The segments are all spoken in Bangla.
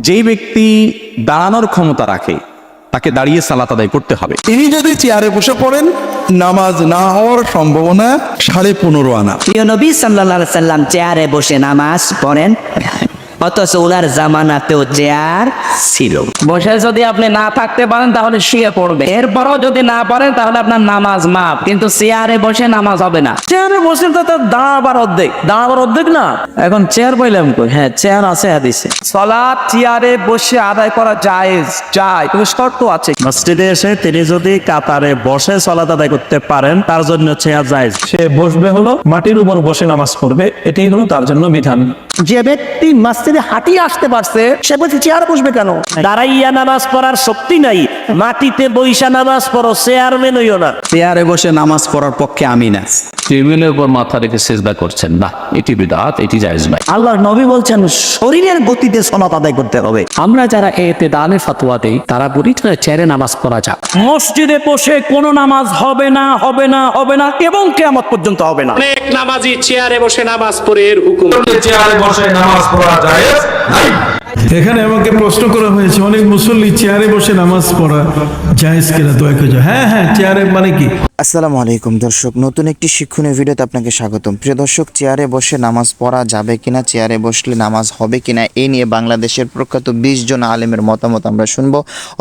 যেই ব্যক্তি দাঁড়ানোর ক্ষমতা রাখে তাকে দাঁড়িয়ে সালাত আদায় করতে হবে। তিনি যদি চেয়ারে বসে পড়েন নামাজ না হওয়ার সম্ভাবনা সাড়ে পনেরো আনা। প্রিয় নবী সাল্লাহ সাল্লাম চেয়ারে বসে নামাজ পড়েন। অথচ ওনার জামানাতেও চেয়ার ছিল। বসে যদি আপনি না থাকতে পারেন তাহলে শুয়ে পড়বে এরপরও যদি না পারেন তাহলে আপনার নামাজ মাপ কিন্তু চেয়ারে বসে নামাজ হবে না। চেয়ারে বসে তো তার দাঁড়াবার অর্ধেক। দাঁড়াবার অর্ধেক না? এখন চেয়ার পাইলাম কই? হ্যাঁ চেয়ার আছে হাদিসে। সলাৎ চেয়ারে বসে আদায় করা জায়েজ যায়। কিন্তু শর্ত আছে? মসজিদে এসে তিনি যদি কাতারে বসে সলাত আদায় করতে পারেন তার জন্য চেয়ার জায়েজ। সে বসবে হলো মাটির উপর বসে নামাজ পড়বে। এটাই হলো তার জন্য বিধান। যে ব্যক্তি মসজিদে হাঁটিয়ে আসতে পারছে সে বলছে চেয়ারে বসবে কেন? দাঁড়াইয়া নামাজ পড়ার শক্তি নাই মাটিতে বৈশা নামাজ পড়ো চেয়ারম্যান হইও না। চেয়ারে বসে নামাজ পড়ার পক্ষে আমি না। টেবিলের উপর মাথা রেখে সেজদা করছেন। না এটি বিদাত এটি জায়েজ নাই আল্লাহ নবী বলছেন শরীরের গতিতে আদায় করতে হবে। আমরা যারা এতে দানে ফাতোয়া দেই তারা বলি চেয়ারে নামাজ পড়া যাক। মসজিদে বসে কোনো নামাজ হবে না হবে না হবে না এবং কেয়ামত পর্যন্ত হবে না। অনেক নামাজি চেয়ারে বসে নামাজ পড়ে এর হুকুম। চেয়ারে বসে নামাজ পড়া যায় এখানে আমাকে প্রশ্ন করা হয়েছে, অনেক মুসল্লি চেয়ারে বসে নামাজ পড়া জায়েজ কিনা দয়া হ্যাঁ হ্যাঁ চেয়ারে মানে কি? আসসালামু আলাইকুম দর্শক, নতুন একটি শিক্ষণীয় ভিডিওতে আপনাকে স্বাগতম। প্রিয় দর্শক, চেয়ারে বসে নামাজ পড়া যাবে কিনা, চেয়ারে বসলে নামাজ হবে কিনা এই নিয়ে বাংলাদেশের প্রখ্যাত বিশ জন আলেমের মতামত আমরা শুনব।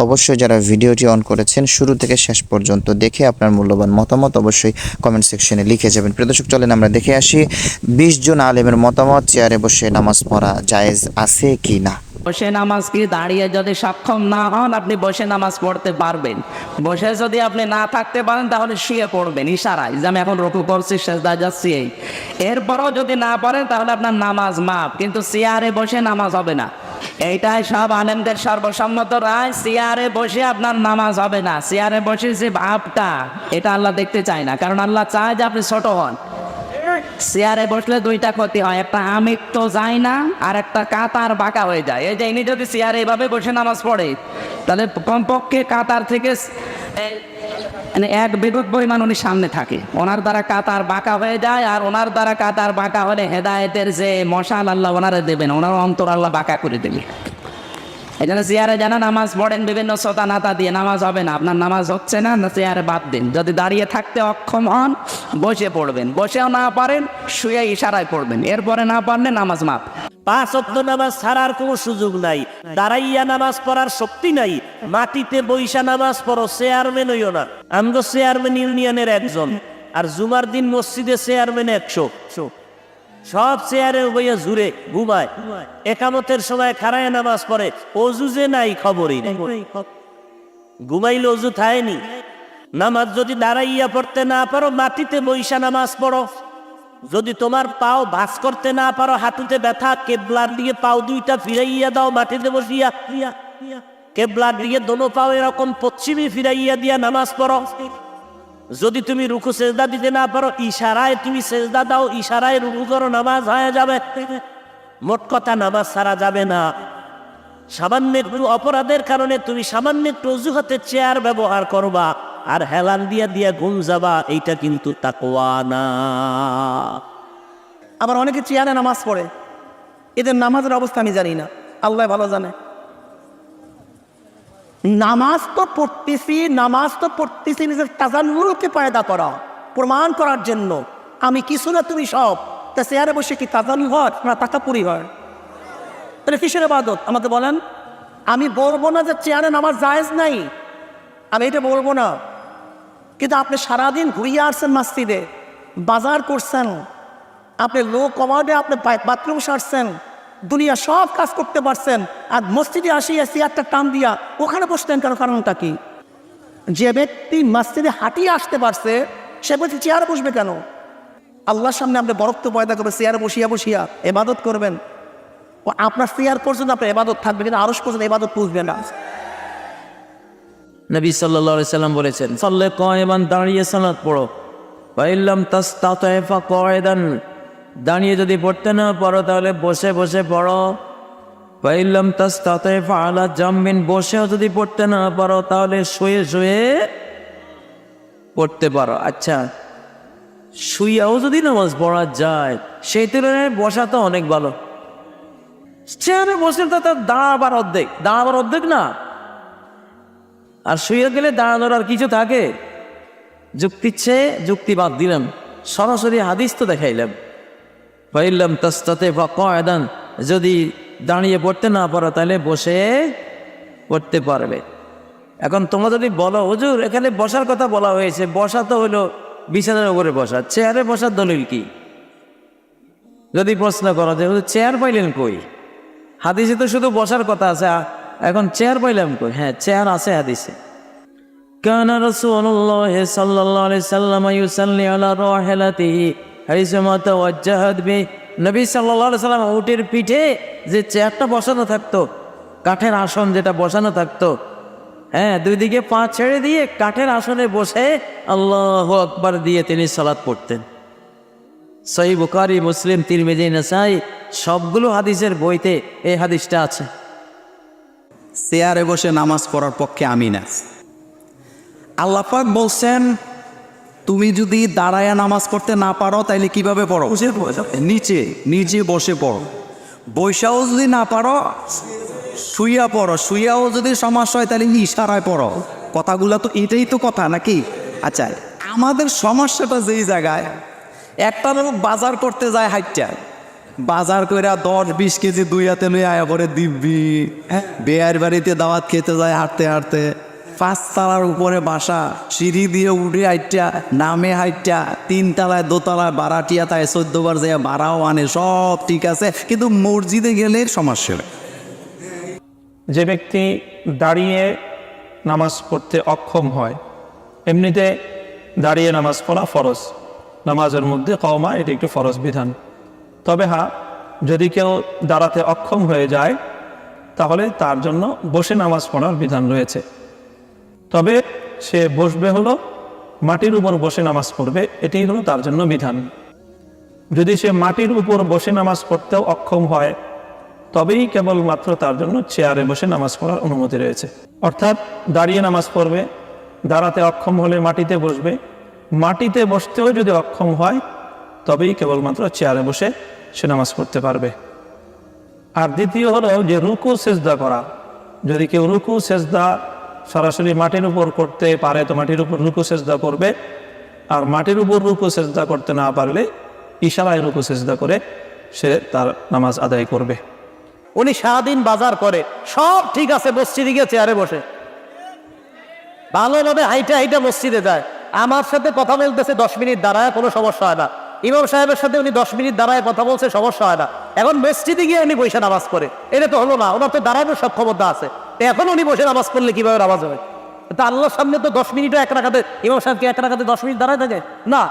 অবশ্যই যারা ভিডিওটি অন করেছেন, শুরু থেকে শেষ পর্যন্ত দেখে আপনার মূল্যবান মতামত অবশ্যই কমেন্ট সেকশনে লিখে যাবেন। প্রিয় দর্শক, চলেন আমরা দেখে আসি বিশ জন আলেমের মতামত, চেয়ারে বসে নামাজ পড়া জায়েজ আছে কি না বসে নামাজ কি দাঁড়িয়ে যদি সক্ষম না হন, আপনি বসে নামাজ পড়তে পারবেন। বসে যদি আপনি না থাকতে পারেন, তাহলে শুয়ে পড়বেন, ইশারায়। যে আমি এখন রকু করছি সেজদা যাচ্ছি এই। এরপরও যদি না পারেন, তাহলে আপনার নামাজ মাপ কিন্তু চেয়ারে বসে নামাজ হবে না। এইটাই সব আনন্দের সর্বসম্মত রায়। চেয়ারে বসে আপনার নামাজ হবে না। চেয়ারে বসে যে ভাবটা, এটা আল্লাহ দেখতে চায় না। কারণ আল্লাহ চায় যে আপনি ছোট হন। চেয়ারে বসলে দুইটা ক্ষতি হয়, একটা আমির তো যায় না, আর একটা কাতার বাঁকা হয়ে যায়। এই যে ইনি যদি চেয়ারে এভাবে বসে নামাজ পড়ে, তাহলে কমপক্ষে কাতার থেকে মানে এক বিদ্যুৎ পরিমাণ উনি সামনে থাকে। ওনার দ্বারা কাতার বাঁকা হয়ে যায়, আর ওনার দ্বারা কাতার বাঁকা হলে হেদায়েতের যে মশাল আল্লাহ ওনারা দেবেন, ওনার অন্তর আল্লাহ বাঁকা করে দেবে। এই জন্য চেয়ারে যেন নামাজ পড়েন বিভিন্ন সোতা নাতা দিয়ে নামাজ হবে না। আপনার নামাজ হচ্ছে না চেয়ারে বাদ দিন। যদি দাঁড়িয়ে থাকতে অক্ষম হন, বসে পড়বেন। বসেও না পারেন শুয়ে ইশারায় পড়বেন। এরপরে না পারলে নামাজ মাপ পাঁচ অক্ত নামাজ ছাড়ার কোনো সুযোগ নাই। দাঁড়াইয়া নামাজ পড়ার শক্তি নাই। মাটিতে বৈশা নামাজ পড়ো, চেয়ারম্যান হইও না। চেয়ারম্যান ইউনিয়নের একজন। আর জুমার দিন মসজিদে চেয়ারম্যান একশো। সব চেয়ারে বইয়া জুড়ে ঘুমায়। একামতের সময় খাড়ায় নামাজ পড়ে। অজু যে নাই খবরই নাই। ঘুমাইলে অজু থায়নি। নামাজ যদি দাঁড়াইয়া পড়তে না পারো, মাটিতে বৈশা নামাজ পড়ো। যদি তোমার পাও ভাস করতে না পারো, হাঁটুতে ব্যথা, কেবলার দিয়ে পাও দুইটা ফিরাইয়া দাও মাটিতে বসিয়া। কেবলার দিয়ে দোনো পাও এরকম পশ্চিমে ফিরাইয়া দিয়া নামাজ পড়ো। যদি তুমি রুকু সেজদা দিতে না পারো, ইশারায় তুমি সেজদা দাও, ইশারায় রুকু করো, নামাজ হয়ে যাবে। মোট কথা নামাজ সারা যাবে না। সামান্য অপরাধের কারণে তুমি সামান্য একটু অজুহাতে চেয়ার ব্যবহার করবা, আর হেলান দিয়া দিয়া ঘুম যাবা, এইটা কিন্তু তাকওয়া না। আবার অনেকে চেয়ারে নামাজ পড়ে। এদের নামাজের অবস্থা আমি জানি না। আল্লাহ ভালো জানে। নামাজ তো পড়তেছি, নামাজ তো পড়তেছি, নিজের তাজান্নুরকে পায়দা করা, প্রমাণ করার জন্য। আমি কিছু না তুমি সব। তা চেয়ারে বসে কি তাজান্নু হয় না তাকাপুরি হয়? তাহলে কিসের আবাদত আমাকে বলেন। আমি বলব না যে চেয়ারে নামাজ জায়েজ নাই। আমি এটা বলব না। কিন্তু আপনি সারাদিন ঘুরিয়ে আসছেন মাস্তিদে বাজার করছেন, আপনি লো কমাডে আপনি বাথরুম সারছেন দুনিয়া সব কাজ করতে পারছেন। আর মসজিদে আসিয়া চেয়ারটা টান দিয়া ওখানে বসতেন কেন? কারণটা কি? যে ব্যক্তি মসজিদে হাঁটিয়ে আসতে পারছে, সে বলছে, চেয়ারে বসবে কেন? আল্লাহর সামনে আপনি বরক্ত পয়দা করবে চেয়ারে বসিয়া বসিয়া এবাদত করবেন। ও আপনার চেয়ার পর্যন্ত আপনার এবাদত থাকবে, কিন্তু আরস পর্যন্ত এবাদত পুষবে না। নবী আলাইহি সাল্লাম বলেছেন, সাল্লে কয়মান দাঁড়িয়ে সালাত পড়ো। ফাইল্লাম তাস্তাতাইফা কয়দান দাঁড়িয়ে যদি পড়তে না পারো, তাহলে বসে বসে পড়ো। ফাইল্লাম তাস্তাতাইফা আলা জাম্মিন বসেও যদি পড়তে না পারো, তাহলে শুয়ে শুয়ে পড়তে পারো। আচ্ছা শুইয়াও যদি নামাজ পড়া যায়, সেই তুলনায় বসা তো অনেক ভালো। চেয়ারে বসলে তো তার দাঁড়াবার অর্ধেক দাঁড়াবার অর্ধেক না। আর শুয়ে গেলে দাঁড়ানোর আর কিছু থাকে? যুক্তিচ্ছে যুক্তি বাদ দিলাম। সরাসরি হাদিস তো দেখাইলাম। ফাইলাম তাস্তাতে বা কয়দান যদি দাঁড়িয়ে পড়তে না পারো, তাহলে বসে পড়তে পারবে। এখন তোমরা যদি বলো, হুজুর, এখানে বসার কথা বলা হয়েছে, বসা তো হলো বিছানার উপরে বসা, চেয়ারে বসার দলিল কি? যদি প্রশ্ন করো যে চেয়ার পাইলেন কই? হাদিসে তো শুধু বসার কথা আছে এখন চেয়ার পাইলাম কই? হ্যাঁ চেয়ার আছে হাদিসে। কানা রসুল্লাহ সাল্লাহ সাল্লাম ইউসাল্লি আল্লাহ রহেলাতি নবী সাল্লা সাল্লাম উটের পিঠে যে চেয়ারটা বসানো থাকতো, কাঠের আসন যেটা বসানো থাকতো হ্যাঁ দুই দিকে পা ছেড়ে দিয়ে কাঠের আসনে বসে আল্লাহ আকবার দিয়ে তিনি সালাদ পড়তেন। সই বুকারি মুসলিম, তিরমিজি নেশাই সবগুলো হাদিসের বইতে এই হাদিসটা আছে। চেয়ারে বসে নামাজ পড়ার পক্ষে আমি না। আল্লাপাক বলছেন তুমি যদি দাঁড়ায়া নামাজ পড়তে না পারো তাইলে কীভাবে পড়ো? নিচে নিচে বসে পড়ো। বৈশাও যদি না পারো শুইয়া পড়ো। শুইয়াও যদি সমস্যা হয় তাহলে ইশারায় পড়ো। কথাগুলো তো এটাই তো কথা নাকি? আচ্ছা আমাদের সমস্যাটা যেই জায়গায় একটা লোক বাজার করতে যায় হাইটটা। বাজার কইরা দশ বিশ কেজি দুই হাতে লই আয়া পরে দিব্যি হ্যাঁ? বেয়ার বাড়িতে দাওয়াত খেতে যায় হাঁটতে হাঁটতে। পাঁচ তালার উপরে বাসা, সিঁড়ি দিয়ে উঠে হাইটটা নামে হাইটটা তিন তালায় দোতলায় বারাটিয়া, তাই চোদ্দ বার যায় বাড়াও আনে, সব ঠিক আছে, কিন্তু মসজিদে গেলে সমস্যা যে ব্যক্তি দাঁড়িয়ে নামাজ পড়তে অক্ষম হয়, এমনিতে দাঁড়িয়ে নামাজ পড়া ফরজ, নামাজের মধ্যে কওমা, এটি একটি ফরজ বিধান। তবে হ্যাঁ যদি কেউ দাঁড়াতে অক্ষম হয়ে যায়, তাহলে তার জন্য বসে নামাজ পড়ার বিধান রয়েছে। তবে সে বসবে হলো মাটির উপর বসে নামাজ পড়বে এটাই হলো তার জন্য বিধান। যদি সে মাটির উপর বসে নামাজ পড়তেও অক্ষম হয়, তবেই কেবলমাত্র তার জন্য চেয়ারে বসে নামাজ পড়ার অনুমতি রয়েছে। অর্থাৎ দাঁড়িয়ে নামাজ পড়বে, দাঁড়াতে অক্ষম হলে মাটিতে বসবে। মাটিতে বসতেও যদি অক্ষম হয়, তবেই কেবলমাত্র চেয়ারে বসে সে নামাজ পড়তে পারবে। আর দ্বিতীয় হলো যে রুকু, সেজদা করা। যদি কেউ রুকু, সেজদা সরাসরি মাটির উপর করতে পারে তো মাটির উপর রুকু সেজদা করবে। আর মাটির উপর রুকু সেজদা করতে না পারলে ইশারায় রুকু সেজদা করে সে তার নামাজ আদায় করবে। উনি সারাদিন বাজার করে, সব ঠিক আছে, মসজিদে গিয়ে চেয়ারে বসে। ভালোভাবে হাইটে হাইটে মসজিদে যায়। আমার সাথে কথা বলতেছে, দশ মিনিট দাঁড়ায়, কোনো সমস্যা হয় না। ইমাম সাহেবের সাথে উনি দশ মিনিট দাঁড়ায় কথা বলছে, সমস্যা হয় না। এখন মসজিদে গিয়ে উনি বসে নামাজ করে এটা তো হলো না, ওনার তো দাঁড়ানোর সক্ষমতা আছে। এখন উনি বসে নামাজ পড়লে কীভাবে নামাজ হবে তা আল্লাহর সামনে তো দশ মিনিটও এক রাখাতে, ইমাম সাহেবকে এক রাখাতে দশ মিনিট দাঁড়ায় থাকে? না।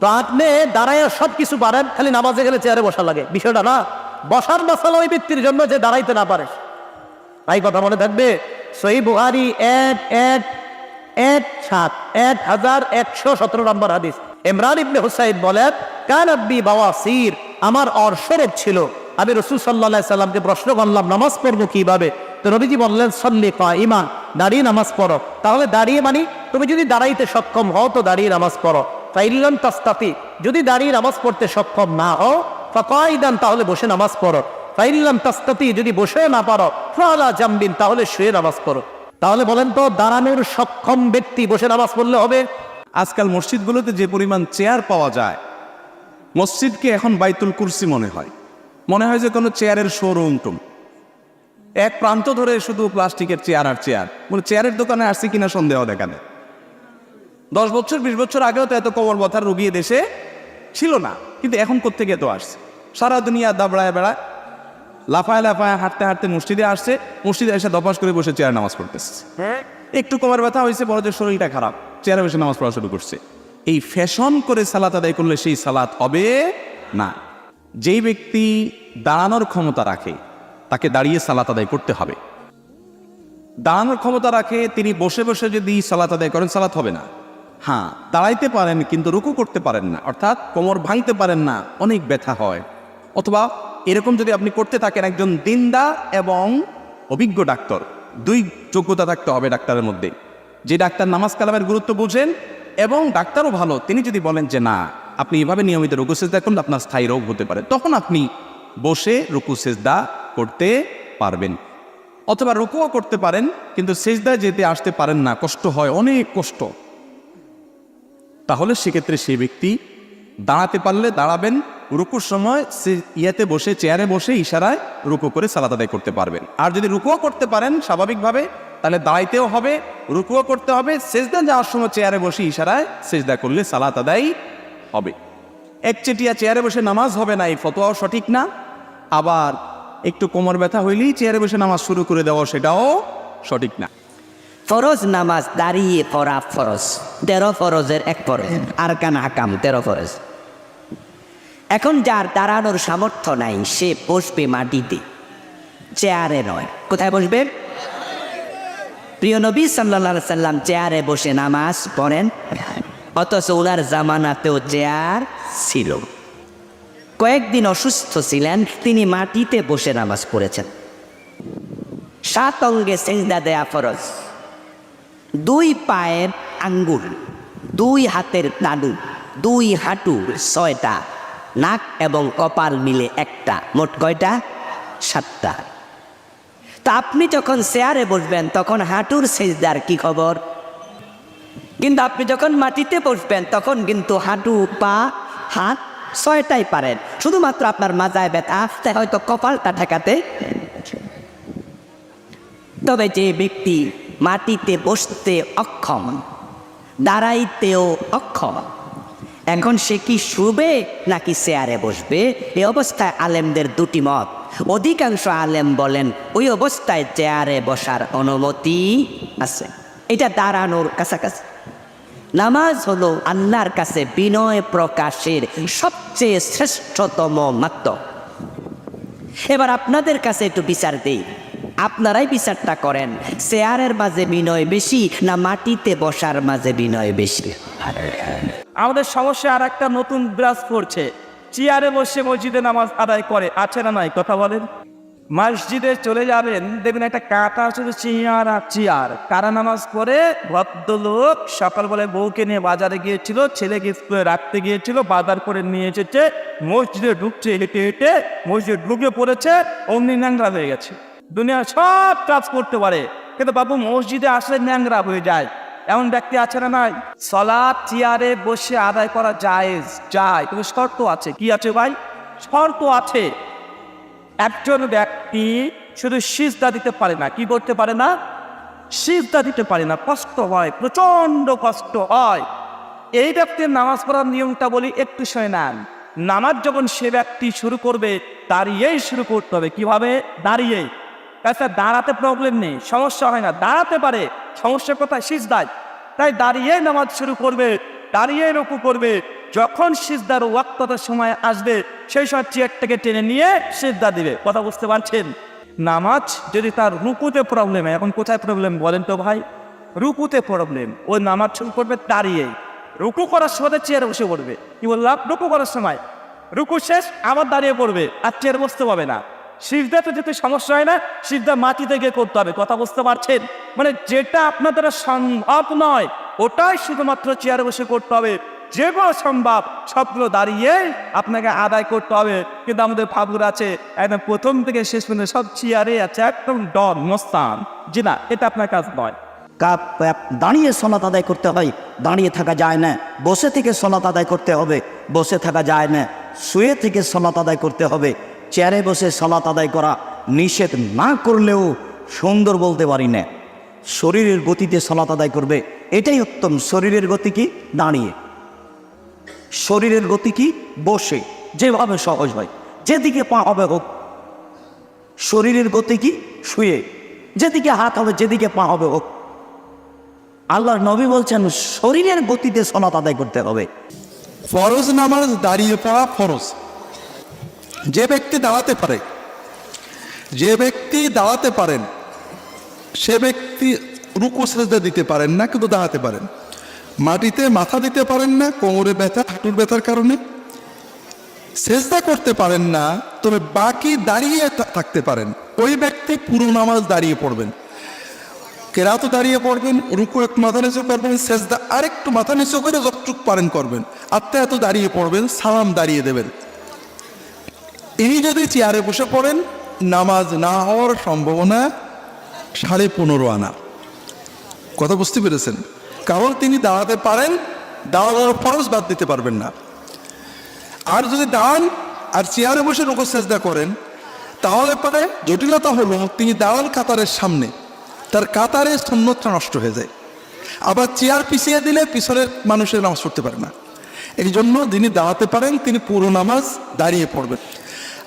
তো আপনি দাঁড়ায় সব কিছু পারেন, খালি নামাজে গেলে চেয়ারে বসা লাগে। বিষয়টা না। বসার মশালা ওই ব্যক্তির জন্য যে দাঁড়াইতে না পারে। তাই কথা মনে থাকবে? সই বুহারি এক এক এক, সাত, এক হাজার একশো সতেরো নম্বর হাদিস। ইমরান ইবনে হুসাইন বলেন, কান আব্বি বাবা সির আমার অর্শরব ছিল। আমি রসুল সাল্লাহ সাল্লামকে প্রশ্ন করলাম, নামাজ পড়ব কীভাবে? তো নবীজি বললেন সল্লি ইমান দাঁড়িয়ে নামাজ পড়ো। তাহলে দাঁড়িয়ে মানে তুমি যদি দাঁড়াইতে সক্ষম হও তো দাঁড়িয়ে নামাজ পড়ো। ফাইল্লাম তাস্তাফি যদি দাঁড়িয়ে নামাজ পড়তে সক্ষম না হও, ফাকাইদান, তাহলে বসে নামাজ পড়ো। ফাইল্লাম তাস্তাতি, যদি বসে না পারো, ফালা জাম্বিন, তাহলে শুয়ে নামাজ পড়ো। তাহলে বলেন তো, দাঁড়ানোর সক্ষম ব্যক্তি বসে নামাজ পড়লে হবে। আজকাল মসজিদগুলোতে যে পরিমাণ চেয়ার পাওয়া যায়, মসজিদকে এখন বাইতুল কুরসি মনে হয়। মনে হয় যে কোনো চেয়ারের শোরুম টুম। এক প্রান্ত ধরে শুধু প্লাস্টিকের চেয়ার আর চেয়ার। মানে চেয়ারের দোকানে আসছি কিনা সন্দেহ দেখা দেয় দশ বছর বিশ বছর আগেও তো এত কবর বথার রুগী দেশে ছিল না। কিন্তু এখন কোথেকে তো আসছে? সারা দুনিয়া দাবড়ায় বেড়ায় লাফায় লাফায় হাঁটতে হাঁটতে মসজিদে আসছে। মসজিদে এসে দপাস করে বসে চেয়ার নামাজ পড়তেছে। একটু কোমর ব্যথা হয়েছে বড় যে শরীরটা খারাপ। চেয়ারে বসে নামাজ পড়া শুরু করছে। এই ফ্যাশন করে সালাত আদায় করলে সেই সালাত হবে না। যেই ব্যক্তি দাঁড়ানোর ক্ষমতা রাখে তাকে দাঁড়িয়ে সালাত আদায় করতে হবে। দাঁড়ানোর ক্ষমতা রাখে, তিনি বসে বসে যদি সালাত আদায় করেন, সালাত হবে না। হ্যাঁ দাঁড়াইতে পারেন কিন্তু রুকু করতে পারেন না। অর্থাৎ কোমর ভাঙতে পারেন না, অনেক ব্যথা হয়। অথবা এরকম যদি আপনি করতে থাকেন, একজন দিনদা এবং অভিজ্ঞ ডাক্তার, দুই যোগ্যতা থাকতে হবে ডাক্তারের মধ্যে। যে ডাক্তার নামাজ কালামের গুরুত্ব বুঝেন এবং ডাক্তারও ভালো, তিনি যদি বলেন যে না, আপনি এভাবে নিয়মিত রোগ চেষ্টা করলে আপনার স্থায়ী রোগ হতে পারে, তখন আপনি বসে রুকু সেজদা করতে পারবেন। অথবা রুকুও করতে পারেন, কিন্তু সেজদায় যেতে আসতে পারেন না, কষ্ট হয়, অনেক কষ্ট। তাহলে সেক্ষেত্রে সেই ব্যক্তি দাঁড়াতে পারলে দাঁড়াবেন, রুকুর সময় সে ইয়াতে বসে, চেয়ারে বসে ইশারায় রুকু করে সালাত আদায় করতে পারবেন। আর যদি রুকুও করতে পারেন স্বাভাবিকভাবে, তাহলে দাঁড়াইতেও হবে, রুকুও করতে হবে, সেজদা যাওয়ার সময় চেয়ারে বসে ইশারায় সেজদা করলে সালাত আদায় হবে। একচেটিয়া চেয়ারে বসে নামাজ হবে না, এই ফতোয়াও সঠিক না। আবার একটু কোমর ব্যথা হইলেই চেয়ারে বসে নামাজ শুরু করে দেওয়া সেটাও সঠিক না। ফরজ নামাজ দাঁড়িয়ে পড়া ফরজ, তেরো ফরজের এক ফরজ, আর কান হাকাম তেরো ফরজ। এখন যার দাঁড়ানোর সামর্থ্য নাই, সে বসবে মাটিতে, চেয়ারে নয়। কোথায় বসবে? প্রিয় নবী সাল্লা সাল্লাম চেয়ারে বসে নামাজ পড়েন, অথচ ওনার জামানাতেও চেয়ার ছিল। কয়েকদিন অসুস্থ ছিলেন, তিনি মাটিতে বসে নামাজ পড়েছেন। সাত অঙ্গে সেজদা দেয়া ফরজ। দুই পায়ের আঙ্গুল, দুই হাতের তালু দুই হাঁটু ছয়টা, নাক এবং কপাল মিলে একটা, মোট কয়টা? সাতটা। তা আপনি যখন চেয়ারে বসবেন, তখন হাঁটুর সেজদার কি খবর? কিন্তু আপনি যখন মাটিতে বসবেন, তখন কিন্তু হাঁটু, পা, হাত ছয়টাই পারেন। শুধুমাত্র আপনার মাজায় ব্যথা আসতে হয়তো কপালটা ঠেকাতে। তবে যে ব্যক্তি মাটিতে বসতে অক্ষম, দাঁড়াইতেও অক্ষম, এখন সে কি শুবে নাকি চেয়ারে বসবে? এ অবস্থায় আলেমদের দুটি মত। অধিকাংশ আলেম বলেন, ওই অবস্থায় চেয়ারে বসার অনুমতি আছে। এটা দাঁড়ানোর কাছাকাছি। নামাজ হলো আল্লাহর কাছে বিনয় প্রকাশের সবচেয়ে শ্রেষ্ঠতম মাধ্যম এবার আপনাদের কাছে একটু বিচার দেই। আপনারাই বিচারটা করেন, চেয়ারের মাঝে বিনয় বেশি না মাটিতে বসার মাঝে বিনয় বেশি? আমাদের সমস্যা আর একটা নতুন বিরাজ করছে চেয়ারে বসে মসজিদে নামাজ আদায় করে, আছে না নাই? কথা বলেন। মসজিদে চলে যাবেন, দেখবেন একটা কাটা যে চেয়ার আর চেয়ার। কারা নামাজ পড়ে? ভদ্রলোক সকালবেলায় বউকে নিয়ে বাজারে গিয়েছিল, ছেলেকে স্কুলে রাখতে গিয়েছিল, বাজার করে নিয়ে এসেছে, মসজিদে ঢুকছে, হেঁটে হেঁটে মসজিদে ঢুকে পড়েছে, অমনি ন্যাংরা হয়ে গেছে। দুনিয়া সব কাজ করতে পারে, কিন্তু বাবু মসজিদে আসলে ন্যাংরা হয়ে যায়। এমন ব্যক্তি আছে না নাই? সলাৎ চেয়ারে বসে আদায় করা জায়েজ, যায়। কিন্তু শর্ত আছে, কি আছে ভাই? শর্ত আছে। একজন ব্যক্তি শুধু সিজদা দিতে পারে না, কি করতে পারে না? সিজদা দিতে পারে না, কষ্ট হয় প্রচণ্ড কষ্ট হয়। এই ব্যক্তির নামাজ পড়ার নিয়মটা বলি, একটু শুনে নেন। নামাজ যখন সে ব্যক্তি শুরু করবে, দাঁড়িয়েই শুরু করতে হবে। কীভাবে? দাঁড়িয়েই আচ্ছা দাঁড়াতে প্রবলেম নেই, সমস্যা হয় না। দাঁড়াতে পারে, সমস্যা কোথায়? সিজদায়। তাই দাঁড়িয়ে নামাজ শুরু করবে। দাঁড়িয়ে রুকু করবে। যখন সিজদার ওয়াক্ততার সময় আসবে, সেই সময় চেয়ারটাকে টেনে নিয়ে সিজদা দিবে। কথা বুঝতে পারছেন? নামাজ যদি তার রুকুতে প্রবলেম এখন কোথায় প্রবলেম বলেন তো ভাই? রুকুতে প্রবলেম ওই নামাজ শুরু করবে দাঁড়িয়ে রুকু করার সময় চেয়ারে বসে পড়বে। কি বললাম? রুকু করার সময়। রুকু শেষ, আবার দাঁড়িয়ে পড়বে। আর চেয়ার বসতে পাবে না। সিজদাতে যেতে সমস্যা হয় না, সিজদা মাটিতে গিয়ে করতে হবে। কথা বুঝতে পারছেন? মানে যেটা আপনার দ্বারা সম্ভব নয় ওটাই শুধুমাত্র চেয়ারে বসে করতে হবে। যে যেগুলো সম্ভব সবগুলো দাঁড়িয়ে আপনাকে আদায় করতে হবে। কিন্তু আমাদের ফাবুর আছে, একদম প্রথম থেকে শেষ পর্যন্ত সব চেয়ারে আছে একদম ডন, মস্তান। জি না, এটা আপনার কাজ নয়। দাঁড়িয়ে সলাত আদায় করতে হয়। দাঁড়িয়ে থাকা যায় না, বসে থেকে সলাত আদায় করতে হবে। বসে থাকা যায় না, শুয়ে থেকে সলাত আদায় করতে হবে। চেয়ারে বসে সলাত আদায় করা নিষেধ না করলেও সুন্দর বলতে পারি না। শরীরের গতিতে সলাত আদায় করবে এটাই উত্তম। শরীরের গতি কি? দাঁড়িয়ে। শরীরের গতি কি? বসে। যেভাবে সহজ হয়। যেদিকে পা হবে হোক। শরীরের গতি কি? শুয়ে। যেদিকে হাত হবে, যেদিকে পা হবে হোক। আল্লাহর নবী বলছেন, শরীরের গতিতে সনাত আদায় করতে হবে। ফরজ নামাজ দাঁড়িয়ে পড়া ফরজ। যে ব্যক্তি দাঁড়াতে পারে, যে ব্যক্তি দাঁড়াতে পারেন, সে ব্যক্তি রুকু সেজদা দিতে পারেন না, কিন্তু দাঁড়াতে পারেন। মাটিতে মাথা দিতে পারেন না, কোমরে ব্যথা, হাঁটুর ব্যথার কারণে। সেজদা করতে পারেন না, তবে বাকি দাঁড়িয়ে থাকতে পারেন। ওই ব্যক্তি পুরো নামাজ দাঁড়িয়ে পড়বেন। কেরাতও দাঁড়িয়ে পড়বেন, রুকু একটু মাথা নিচু করবেন, সেজদা আরেকটু মাথা নিচু করে যতটুক পারেন করবেন। আত্মা এত দাঁড়িয়ে পড়বেন, সালাম দাঁড়িয়ে দেবেন। ইনি যদি চেয়ারে বসে পড়েন, নামাজ না হওয়ার সম্ভাবনা সাড়ে পনেরো আনা। কথা বুঝতে পেরেছেন? কারণ তিনি দাঁড়াতে পারেন, দাঁড়ানোর ফরজ বাদ দিতে পারবেন না। আর যদি দাঁড়ান আর চেয়ারে বসে রোগ চেষ্টা করেন, তাহলে পরে জটিলতা হলো তিনি দাঁড়ান কাতারের সামনে। তার কাতারে সন্ন্যতটা নষ্ট হয়ে যায়। আবার চেয়ার পিছিয়ে দিলে পিছনের মানুষের নামাজ পড়তে পারে না। এই জন্য যিনি দাঁড়াতে পারেন, তিনি পুরো নামাজ দাঁড়িয়ে পড়বেন।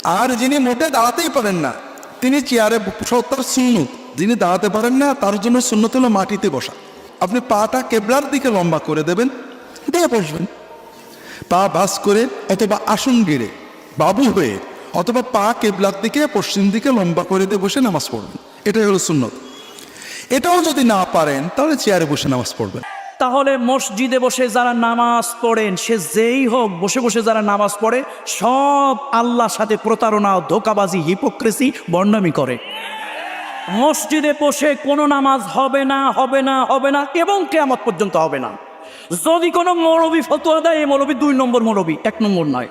আর যিনি মোটে দাঁড়াতেই পারেন না, তিনি চেয়ারে সত্তর সুন্নত। যিনি দাঁড়াতে পারেন না, তার জন্য সুন্নত হলো মাটিতে বসা। আপনি পাটা কেবলার দিকে লম্বা করে দেবেন দিয়ে বসবেন। পা বাস করে অথবা আসন গেড়ে বাবু হয়ে অথবা পা কেবলার দিকে, পশ্চিম দিকে লম্বা করে দিয়ে বসে নামাজ পড়বেন। এটাই হলো সুন্নত। এটাও যদি না পারেন, তাহলে চেয়ারে বসে নামাজ পড়বেন। তাহলে মসজিদে বসে যারা নামাজ পড়েন, সে যেই হোক, বসে বসে যারা নামাজ পড়ে, সব আল্লাহর সাথে প্রতারণা, ধোকাবাজি হিপোক্রেসি বর্ণামি করে। মসজিদে বসে কোনো নামাজ হবে না হবে না হবে না এবং কেয়ামত পর্যন্ত হবে না। যদি কোনো মৌলবী ফতোয়া দেয়, এই মৌলবী দুই নম্বর মৌলবী, এক নম্বর নয়।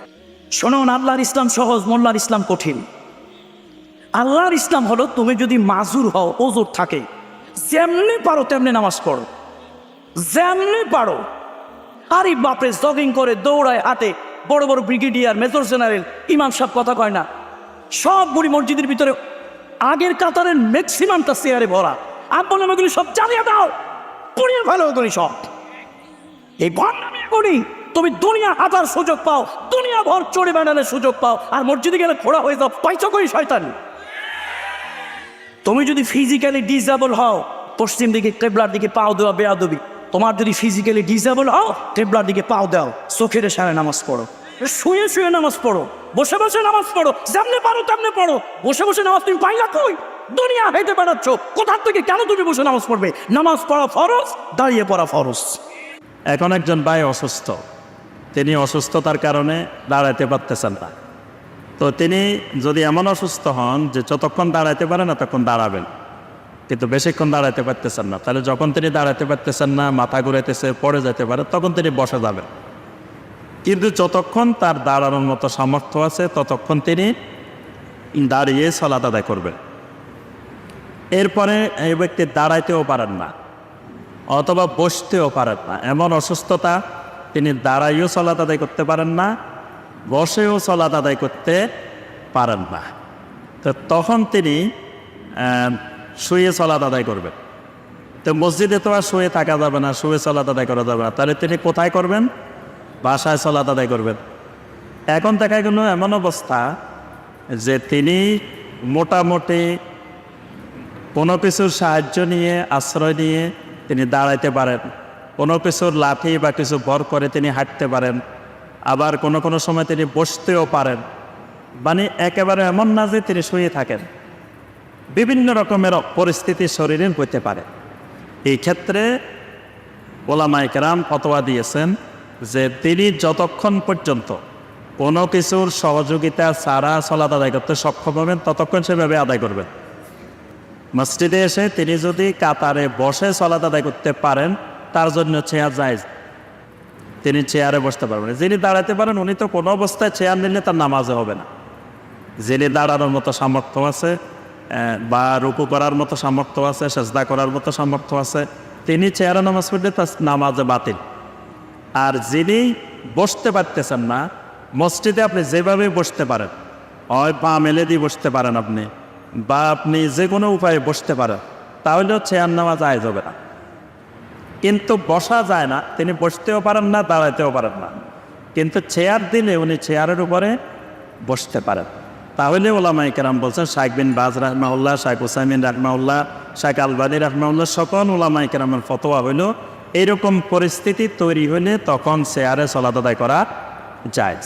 শোনুন, আল্লাহর ইসলাম সহজ, মোল্লার ইসলাম কঠিন। আল্লাহর ইসলাম হলো তুমি যদি মাজুর হও, ওজোর থাকে, যেমনি পারো তেমনি নামাজ পড়ো। যেমনি পারো। আরে বাপরে, জগিং করে, দৌড়ায় হাতে বড় বড় ব্রিগেডিয়ার, মেজর জেনারেল, ইমাম সাহেব কথা কয় না। সব বুড়ি মসজিদের ভিতরে আগের কাতারের ম্যাক্সিমামটা চেয়ারে ভরা। আর বললাম এগুলি সব জ্বালিয়ে দাও। পুড়িয়ে ফেলো এগুলি সব। এই ভণ্ডামি তুমি দুনিয়া হাজার সুযোগ পাও, দুনিয়া ভর চড়ে বেড়ানোর সুযোগ পাও, আর মসজিদে গেলে খোড়া হয়ে যাও, পাইছো করি শয়তান? তুমি যদি ফিজিক্যালি ডিসেবল হও, পশ্চিম দিকে কেবলার দিকে পাও দেওয়া বেয়া বেয়াদবি। তোমার যদি ফিজিক্যালি ডিসেবল হও, কেবলার দিকে পাও দাও চোখের সারে নামাজ পড়ো। শুয়ে শুয়ে নামাজ পড়ো, বসে বসে নামাজ পড়ো, যেমনি পারো তেমনি পড়ো। বসে বসে নামাজ তুমি পাইলা কই? দুনিয়া হেঁটে বেড়াচ্ছ, কোথার থেকে কেন তুমি বসে নামাজ পড়বে? নামাজ পড়া ফরজ, দাঁড়িয়ে পড়া ফরজ। এখন একজন ভাই অসুস্থ। তিনি অসুস্থতার কারণে দাঁড়াইতে পারতেছেন না। তো তিনি যদি এমন অসুস্থ হন যে যতক্ষণ দাঁড়াইতে পারে না তখন দাঁড়াবেন। কিন্তু বেশিক্ষণ দাঁড়াইতে পারতেছেন না। তাহলে যখন তিনি দাঁড়াইতে পারতেছেন না, মাথা ঘুরাইতেছে, পড়ে যেতে পারে, তখন তিনি বসে যাবেন। কিন্তু যতক্ষণ তার দাঁড়ানোর মতো সামর্থ্য আছে, ততক্ষণ তিনি দাঁড়িয়ে সলাত আদায় করবেন। এরপরে এই ব্যক্তি দাঁড়াইতেও পারেন না, অথবা বসতেও পারেন না। এমন অসুস্থতা তিনি দাঁড়াইও চলাত আদায় করতে পারেন না, বসেও চলাত আদায় করতে পারেন না। তো তখন তিনি শুয়ে চলাত আদায় করবেন। তো মসজিদে তো আর শুয়ে থাকা যাবে না, শুয়ে চলাত আদায় করা যাবে না। তাহলে তিনি কোথায় করবেন? বাসায় চলাত আদায় করবেন। এখন দেখা গেল এমন অবস্থা যে তিনি মোটামুটি কোনো কিছুর সাহায্য নিয়ে, আশ্রয় নিয়ে তিনি দাঁড়াইতে পারেন। কোনো কিছুর লাঠি বা কিছু ভর করে তিনি হাঁটতে পারেন। আবার কোনো কোনো সময় তিনি বসতেও পারেন। মানে একেবারে এমন না যে তিনি শুয়ে থাকেন। বিভিন্ন রকমের পরিস্থিতি শরীরে হইতে পারে। এই ক্ষেত্রে ওলামাই কেরাম ফতোয়া দিয়েছেন যে তিনি যতক্ষণ পর্যন্ত কোনো কিছুর সহযোগিতা ছাড়া চলাত আদায় করতে সক্ষম হবেন, ততক্ষণ সেভাবে আদায় করবেন। মসজিদে এসে তিনি যদি কাতারে বসে চলাত আদায় করতে পারেন, তার জন্য চেয়ার যায় তিনি চেয়ারে বসতে পারবেন। যিনি দাঁড়াতে পারেন, উনি তো কোনো অবস্থায় চেয়ার নিলে তার নামাজে হবে না। যিনি দাঁড়ানোর মতো সামর্থ্য আছে বা রুকু করার মতো সামর্থ্য আছে, সেজদা করার মতো সামর্থ্য আছে, তিনি চেয়ারে নামাজ পড়লে তার নামাজে বাতিল। আর যিনি বসতে পারতেছেন না, মসজিদে আপনি যেভাবে বসতে পারেন হয় পা মেলে দিয়ে বসতে পারেন আপনি, বা আপনি যে কোনো উপায়ে বসতে পারেন তাহলেও চেয়ার নেওয়া যায় যাবে না। কিন্তু বসা যায় না, তিনি বসতেও পারেন না দাঁড়াইতেও পারেন না। কিন্তু চেয়ার দিলে উনি চেয়ারের উপরে বসতে পারেন। তাহলে ওলামাই কেরাম বলছেন শাইক বিন বাজ রাহমাউল্লাহ শাইক হুসাইমিন রাহমাউল্লাহ শাইক আলবানী রাহমাউল্লাহ সকল ওলামাই কেরামের ফতোয়া হইল এইরকম পরিস্থিতি তৈরি হলে তখন চেয়ারে চলাত আদায় করা যায়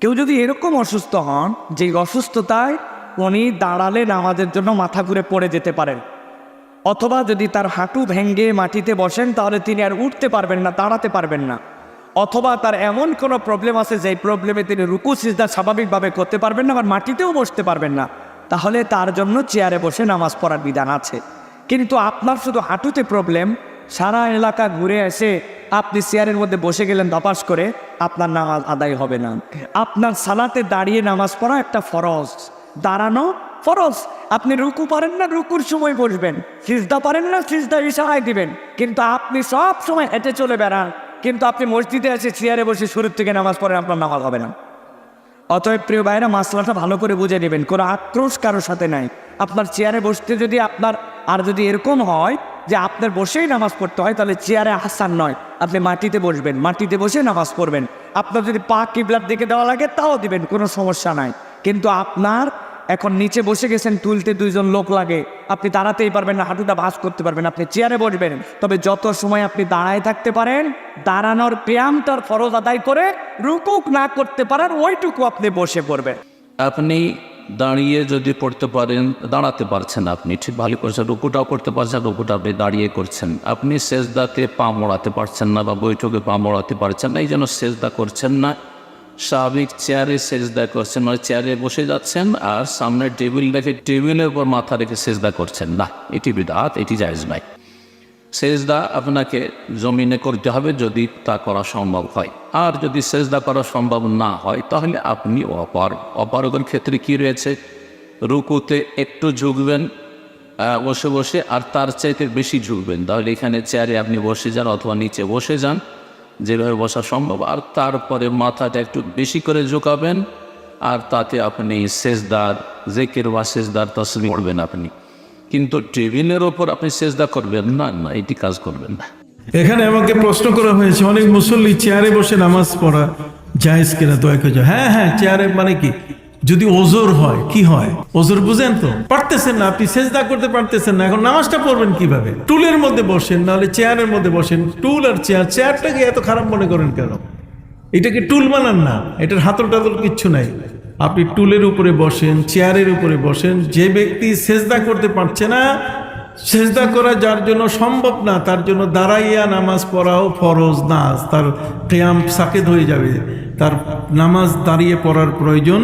কেউ যদি এরকম অসুস্থ হন, যে অসুস্থতায় উনি দাঁড়ালে নামাজের জন্য মাথা ঘুরে পড়ে যেতে পারেন। অথবা যদি তার হাঁটু ভেঙ্গে মাটিতে বসেন, তাহলে তিনি আর উঠতে পারবেন না, দাঁড়াতে পারবেন না। অথবা তার এমন কোনো প্রবলেম আছে যে প্রবলেমে তিনি রুকু, সিজদা স্বাভাবিকভাবে করতে পারবেন না, আবার মাটিতেও বসতে পারবেন না, তাহলে তার জন্য চেয়ারে বসে নামাজ পড়ার বিধান আছে। কিন্তু আপনার শুধু হাঁটুতে প্রবলেম সারা এলাকা ঘুরে এসে আপনি চেয়ারের মধ্যে বসে গেলেন ধপাস করে, আপনার নামাজ আদায় হবে না। আপনার সালাতে দাঁড়িয়ে নামাজ পড়া একটা ফরজ। দাঁড়ানো ফরজ। আপনি রুকু পারেন না, রুকুর সময় বসবেন। সিজদা পারেন না, সিজদা ইশারায় দিবেন। কিন্তু আপনি সব সময় হেঁটে চলে বেড়ান। কিন্তু আপনি মসজিদে এসে চেয়ারে বসে শুরুর থেকে নামাজ পড়েন, আপনার নামাজ হবে না। অতএব প্রিয় ভাইরা মাসলাটা ভালো করে বুঝে নেবেন। কোনো আক্রোশ কারোর সাথে নাই। আপনার চেয়ারে বসতে যদি আপনার, আর যদি এরকম হয় যে আপনার বসেই নামাজ পড়তে হয়, তাহলে চেয়ারে হাসান নয়। আপনি মাটিতে বসবেন, মাটিতে বসে নামাজ পড়বেন। আপনার যদি পা কিবলার দিকে দেওয়া লাগে, তাও দিবেন, কোনো সমস্যা নাই। কিন্তু আপনার এখন নিচে বসে গেছেন, তুলতে দুইজন লোক লাগে। আপনি দাঁড়াতেই পারবেন না, হাঁটুটা ভাঁজ করতে পারবেন আপনি চেয়ারে বসবেন। তবে যত সময় আপনি দাঁড়ায় থাকতে পারেন, দাঁড়ানোর ব্যায়ামটার ফরজ আদায় করে রুকুক না করতে পারার ওইটুকু আপনি বসে পড়বেন। আপনি দাঁড়িয়ে যদি পড়তে পারেন, দাঁড়াতে পারছেন আপনি। ঠিক ভালো করছেন, রুকুটাও করতে পারছেন, রুকুটা আপনি দাঁড়িয়ে করছেন। আপনি সেজদাতে পা মোড়াতে পারছেন না বা বৈঠকে পা মোড়াতে পারছেন না, এই জন্য সেজদা করছেন না। স্বাভাবিক চেয়ারে সেজদা করছেন মানে চেয়ারে বসে যাচ্ছেন আর সামনে টেবিল রেখে, টেবিলের উপর মাথা রেখে সেজদা করছেন। না, এটি বিদাত, এটি জায়জ নাই সেজদা আপনাকে জমিনে করতে হবে যদি তা করা সম্ভব হয়। আর যদি সেজদা করা সম্ভব না হয়, তাহলে আপনি অপার। অপারগের ক্ষেত্রে কি রয়েছে? রুকুতে একটু ঝুঁকবেন বসে বসে, আর তার চাইতে বেশি ঝুঁকবেন। তাহলে এখানে চেয়ারে আপনি বসে যান অথবা নিচে বসে যান, যেভাবে বসা সম্ভব। আর তারপরে মাথাটা একটু বেশি করে ঝুঁকাবেন, আর তাতে আপনি সেজদার, জেকের বা সেজদার তসবি করবেন আপনি। কিন্তু টেবিলের ওপর আপনি সেজদা করবেন না না, এটি কাজ করবেন না। এখানে আমাকে প্রশ্ন করা হয়েছে, অনেক মুসল্লি চেয়ারে বসে নামাজ পড়া জায়েজ কিনা দয়া হ্যাঁ হ্যাঁ চেয়ারে মানে কি? যদি ওজোর হয়, কি হয়? ওজোর বুঝেন তো? পারতেছেন না, আপনি সেজদা করতে পারতেছেন না, এখন নামাজটা পড়বেন কীভাবে? টুলের মধ্যে বসেন, নাহলে চেয়ারের মধ্যে বসেন। টুল আর চেয়ার, চেয়ারটাকে এত খারাপ মনে করেন কেন? এটাকে টুল বানান না, এটার হাতল টাতল কিচ্ছু নাই। আপনি টুলের উপরে বসেন, চেয়ারের উপরে বসেন, যে ব্যক্তি সেজদা করতে পারছে না, সেজদা করা যার জন্য সম্ভব না, তার জন্য দাঁড়াইয়া নামাজ পড়াও ফরজ না, তার ক্যাম সাকেদ হয়ে যাবে, তার নামাজ দাঁড়িয়ে পড়ার প্রয়োজন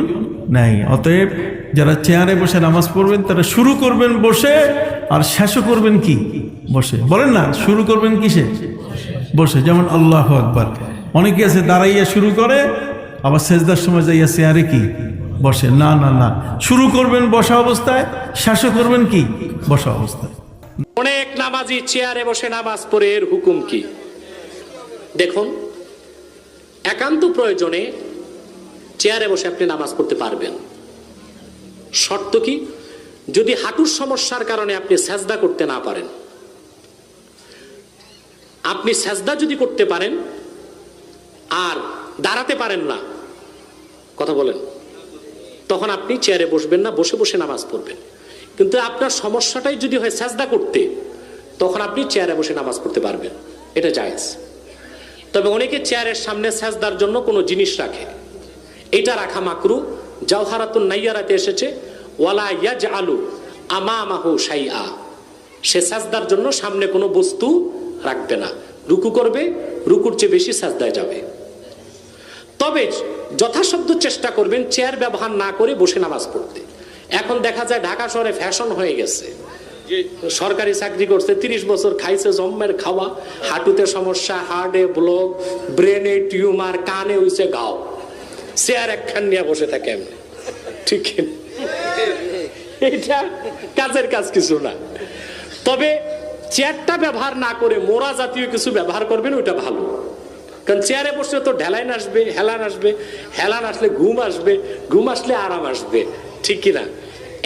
নেই। অতএব যারা চেয়ারে বসে নামাজ পড়বেন, তারা শুরু করবেন বসে, আর শেষও করবেন কি? বসে। বলেন না, শুরু করবেন কিসে? বসে। যেমন আল্লাহ আকবার। অনেকে আছে, দাঁড়াইয়া শুরু করে আবার সেজদার সময় যাইয়া চেয়ারে কি? বসে। না না না। শুরু করবেন বসা অবস্থায়, শেষও করবেন কি? বসা অবস্থায়। অনেক নামাজি চেয়ারে বসে নামাজ পড়ে, এর হুকুম কি? দেখুন, একান্ত প্রয়োজনে চেয়ারে বসে আপনি নামাজ পড়তে পারবেন। শর্ত কি? যদি হাঁটুর সমস্যার কারণে আপনি সেজদা করতে না পারেন। আপনি সেজদা যদি করতে পারেন, আর দাঁড়াতে পারেন না কথা বলেন। তখন আপনি চেয়ারে বসবেন না, বসে বসে নামাজ পড়বেন। কিন্তু আপনার সমস্যাটাই যদি হয় সাজদা করতে, তখন আপনি চেয়ারে বসে নামাজ পড়তে পারবেন। এটা জায়েজ। তবে অনেকে চেয়ারের সামনে সাজদার জন্য কোনো জিনিস রাখে। এটা রাখা মাকরু, জাওহারাতুন নাইয়ারাতে এসেছে, ওয়ালা ইয়াজ আলু আমামাহু সাইআ সে সাজদার জন্য সামনে কোনো বস্তু রাখবে না। রুকু করবে, রুকুর চেয়ে বেশি সাজদায় যাবে। তবে যথাসাধ্য চেষ্টা করবেন চেয়ার ব্যবহার না করে বসে নামাজ পড়তে। এখন দেখা যায় ঢাকা শহরে ফ্যাশন হয়ে গেছে। সরকারি চাকরি করছে তিরিশ বছর খাইছে জম্মের খাওয়া হাঁটুতে সমস্যা হার্টে ব্লক ব্রেনে টিউমার কানে হইছে গাও। চেয়ার একখান নিয়ে বসে থাকে এমনি। ঠিক এটা কাজের কাজ কিছু না। তবে চেয়ারটা ব্যবহার না করে মোড়া জাতীয় কিছু ব্যবহার করবেন ওইটা ভালো। কারণ চেয়ারে বসলে তো ঢেলাইন আসবে, হেলান আসবে, হেলান আসলে ঘুম আসবে, ঘুম আসলে আরাম আসবে, ঠিক কিনা?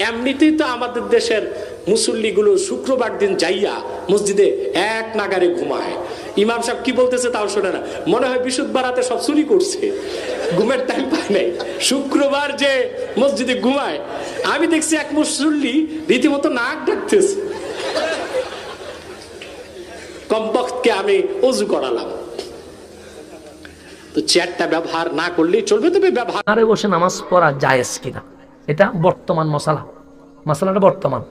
এমনিতেই তো আমাদের দেশের মুসল্লিগুলো শুক্রবার দিন যাইয়া মসজিদে এক নাগারে ঘুমায়। ইমাম সাহেব কি বলতেছে তাও শোনে না। মনে হয় বিশুদ্ধবার রাতে সব চুরি করছে। ঘুমের টাইম পায় নাই। শুক্রবার যে মসজিদে ঘুমায়, আমি দেখছি এক মুসল্লি রীতিমতো নাক ডাকতেছে। কমপক্ষকে আমি অজু করালাম। তো চেয়ারটা ব্যবহার না করলেই চলবে, তবে ব্যবহার আরে বসে নামাজ পড়া জায়েজ কিনা? এটা বর্তমান মশালা। মশলাটা বর্তমান।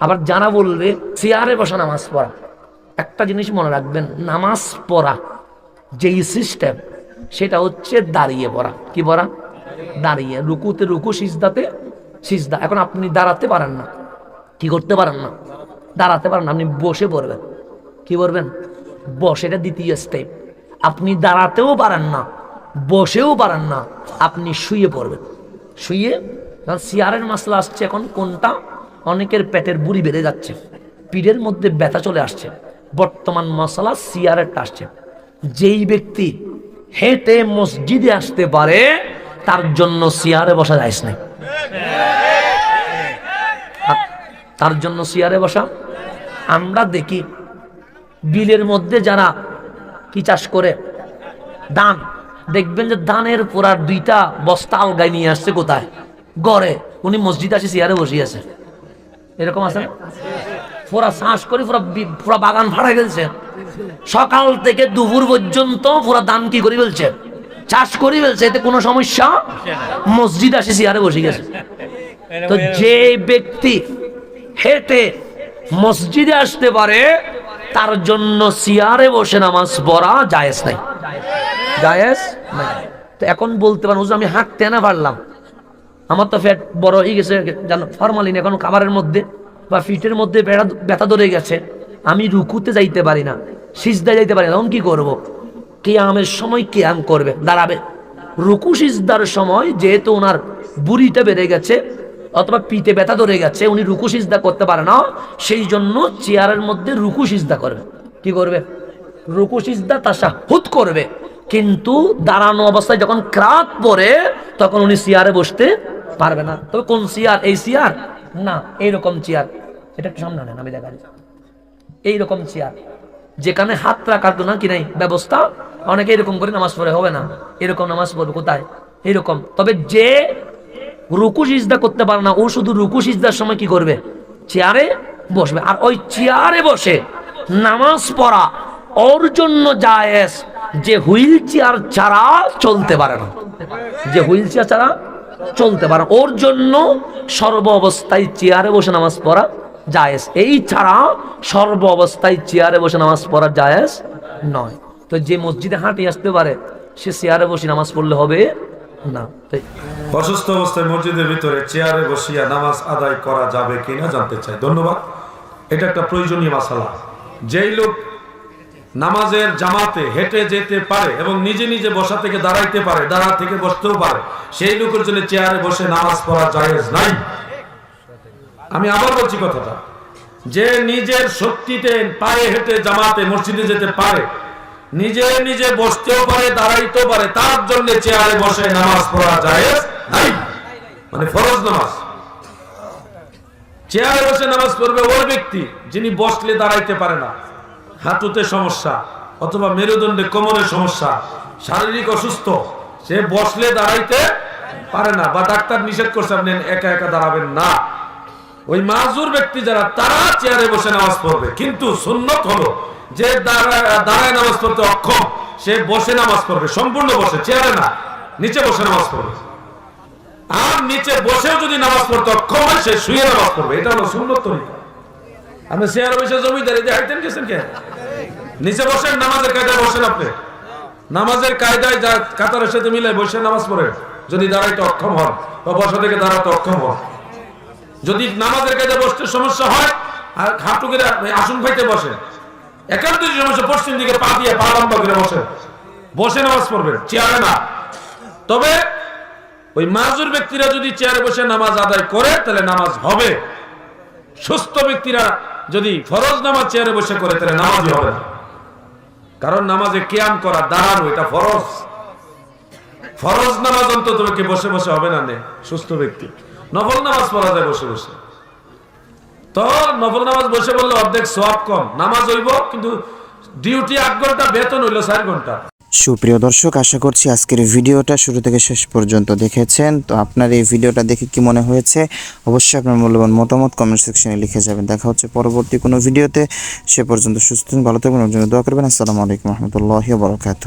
আবার যারা বলবে, চেয়ারে বসে নামাজ পড়া। একটা জিনিস মনে রাখবেন, নামাজ পড়া, যেই সিস্টেম সেটা হচ্ছে দাঁড়িয়ে পড়া। কি পড়া? দাঁড়িয়ে। রুকুতে রুকু, সিজদাতে সিজদা। এখন আপনি দাঁড়াতে পারেন না। কি করতে পারেন না? দাঁড়াতে পারেন না। আপনি বসে পড়বেন। কি করবেন বসে, এটা দ্বিতীয় স্টেপ আপনি দাঁড়াতেও পারেন না, বসেও পারেন না, আপনি শুয়ে পড়বেন। শুয়ে? কারণ চেয়ারের মাসলা আসছে এখন, কোনটা? অনেকের পেটের বুড়ি বেড়ে যাচ্ছে, পিঠের মধ্যে ব্যথা চলে আসছে, বর্তমান মশলা চেয়ারেরটা আসছে। যেই ব্যক্তি হেঁটে মসজিদে আসতে পারে, তার জন্য চেয়ারে বসা যায় না তার জন্য চেয়ারে বসা? আমরা দেখি, বিলের মধ্যে যারা কি চাষ করে? ধান। দেখবেন যে ধানের পোড়ার দুইটা বস্তা আলগায় নিয়ে আসছে কোথায়? গড়ে। উনি মসজিদ আসে, চেয়ারে বসে আছে। এরকম আছে? পুরা শ্বাস করে পুরা পুরা বাগান ফাড়া গেছে সকাল থেকে দুপুর পর্যন্ত পুরা দান কি করে ফেলছে? চাষ করে ফেলছে, এতে কোনো সমস্যা? মসজিদ আসে, চেয়ারে বসে গেছে। তো যে ব্যক্তি হেঁটে মসজিদে আসতে পারে তার জন্য চেয়ারে বসে নামাজ পড়া জায়েজ নাই। জায়েজ নাই। তো এখন বলতে পারেন, হুজুর, আমি হাঁটতে না পারলাম। আমার তো ফ্যাট বড় হয়ে গেছে, জানো, ফরমালিন এখন খাবারের মধ্যে বা ফিটের মধ্যে ব্যথা ধরে গেছে। আমি রুকুতে যাইতে পারি না, সিজদায় যাইতে পারি না। তখন কি করব? কেয়ামের সময় কেয়াম করবে, দাঁড়াবে। রুকু সিজদার সময় যেহেতু ওনার বুড়িটা বেড়ে গেছে অথবা পিতে ব্যথা ধরে গেছে, উনি রুকু সিজদা করতে পারে না, সেই জন্য চেয়ারের মধ্যে রুকু সিজদা করবে। কি করবে? রুকু সিজদা তাসা হুত করবে। কিন্তু দাঁড়ানো অবস্থায় যখন ক্রাত পরে তখন উনি চেয়ারে বসতে পারবে না। তবে কোন চেয়ার? এই চেয়ার? না, এইরকম চেয়ার। এটা একটু সামনে আনেন, আমি দেখা এইরকম চেয়ার। যেখানে হাত রাখার কোনো কি নাই? ব্যবস্থা? অনেকে এরকম করে নামাজ পড়ে, হবে না। এরকম নামাজ পড়বে কোথায়? এরকম। তবে যে রুকু সিজদা করতে পারে না, ও শুধু রুকু সিজদার সময় কি করবে? চেয়ারে বসবে। আর ওই চেয়ারে বসে নামাজ পড়া ওর জন্য জায়েজ। যে হুইল চেয়ার ছাড়া চলতে পারে না। যে হুইল চেয়ার ছাড়া চলতে পারে। ওর জন্য সর্ব অবস্থায় চেয়ারে বসে নামাজ পড়া জায়েজ। এই ছাড়া সর্ব অবস্থায় চেয়ারে বসে নামাজ পড়া জায়েজ নয়। তো যে মসজিদে হাঁটি আসতে পারে, সে চেয়ারে বসে নামাজ পড়লে হবে না অসুস্থ অবস্থায় মসজিদের ভিতরে চেয়ারে বসিয়া নামাজ আদায় করা যাবে কিনা জানতে চাই। ধন্যবাদ। এটা একটা প্রয়োজনীয় মাসালা। যেই লোক নামাজের জামাতে হেঁটে যেতে পারে এবং নিজে নিজে বসা থেকে দাঁড়াইতে পারে, দাঁড়া থেকে বসতেও পারে, সেই লোকের জন্য চেয়ারে বসে নামাজ পড়া জায়েজ নাই। আমি আবার বলছি কথাটা। যে নিজের শক্তিতে পায়ে হেঁটে জামাতে মসজিদে যেতে পারে নিজে নিজে বসতেও পারে, দাঁড়াইতেও পারে, তার জন্য চেয়ারে বসে নামাজ পড়া যায় নাই। মানে ফরজ নামাজ। চেয়ারে বসে নামাজ পড়বে ওই ব্যক্তি, যিনি বসলে দাঁড়াইতে পারে না। হাঁটুতে সমস্যা, অথবা মেরুদণ্ডে কোমরের সমস্যা, শারীরিক অসুস্থ, সে বসলে দাঁড়াইতে পারে না, বা ডাক্তার নিষেধ করছে, আপনি একা একা দাঁড়াবেন না। ওই মাজুর ব্যক্তি যারা, তারা চেয়ারে বসে নামাজ পড়বে। কিন্তু সুন্নত হলো যে দাঁড়ায় নামাজ পড়তে অক্ষম, সে বসে নামাজ পড়বে, সম্পূর্ণ বসে, চেয়ারে না, নিচে বসে নামাজ পড়বে। আর নিচে বসেও যদি নামাজ পড়তে অক্ষম হয়, সে শুয়ে নামাজ পড়বে। এটা হলো সুন্নত তরিকা। আপনি চেয়ারে বসে জমিদারি হাইতেন গেছেন কে নিচে বসেন, নামাজের কায়দায় বসেন আপনি। নামাজের কায়দায় যা কাতারের সাথে মিলে বসে নামাজ পড়ে যদি দাঁড়াইতে অক্ষম হন, বা বসা থেকে দাঁড়াতে অক্ষম হন। যদি নামাজের বসতে সমস্যা হয়, আর হাঁটু আসন ফাইতে বসে পশ্চিম দিকে পা দিয়ে পা করে বসে। বসে নামাজ চেয়ারে না। তবে ওই মাজুর ব্যক্তিরা যদি চেয়ারে বসে নামাজ আদায় করে, তাহলে নামাজ হবে। সুস্থ ব্যক্তিরা যদি ফরজ নামাজ চেয়ারে বসে করে, তাহলে নামাজই হবে কারণ নামাজে কেয়াম করা দাঁড়ানো, এটা ফরজ। ফরজ নামাজ অন্তত বসে বসে হবে না নে, সুস্থ ব্যক্তি। নফল নামাজ পড়া যায় বসে বসে। তো নফল নামাজ বসে বললে অর্ধেক সব কম। নামাজ হইব, কিন্তু ডিউটি আট ঘণ্টা, বেতন হইল চার ঘণ্টা। সুপ্রিয় দর্শক, আশা করছি আজকের ভিডিওটা শুরু থেকে শেষ পর্যন্ত দেখেছেন। তো আপনার এই ভিডিওটা দেখে কি মনে হয়েছে? অবশ্যই আপনার মূল্যবান মতামত কমেন্ট সেকশনে লিখে যাবেন। দেখা হচ্ছে পরবর্তী কোনো ভিডিওতে। সে পর্যন্ত সুস্থ ভালো থাকবেন জন্য দোয়া করবেন। আসসালামু আলাইকুম রহমতুল্লাহ বরকাত